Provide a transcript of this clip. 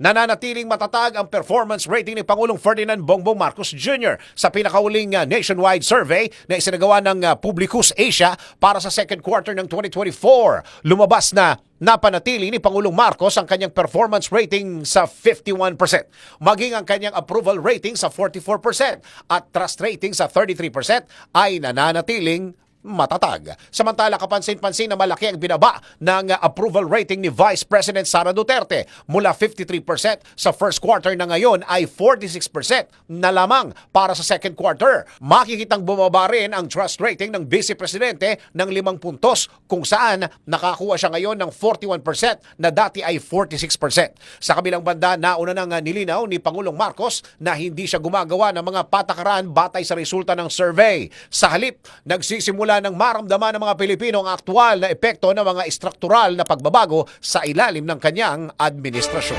nananatiling matatag ang performance rating ni Pangulong Ferdinand Bongbong Marcos Jr. sa pinakauling uh, nationwide survey na isinagawa ng uh, Publicus Asia para sa second quarter ng 2024. Lumabas na napanatili ni Pangulong Marcos ang kanyang performance rating sa 51%, maging ang kanyang approval rating sa 44% at trust rating sa 33% ay nananatiling matatag. Samantala, kapansin-pansin na malaki ang binaba ng approval rating ni Vice President Sara Duterte. Mula 53% sa first quarter na ngayon ay 46% na lamang para sa second quarter. Makikitang bumaba rin ang trust rating ng Vice Presidente ng limang puntos kung saan nakakuha siya ngayon ng 41% na dati ay 46%. Sa kabilang banda, nauna nang nilinaw ni Pangulong Marcos na hindi siya gumagawa ng mga patakaran batay sa resulta ng survey. Sa halip, nagsisimula ng maramdaman ng mga Pilipino ang aktual na epekto ng mga estruktural na pagbabago sa ilalim ng kanyang administrasyon.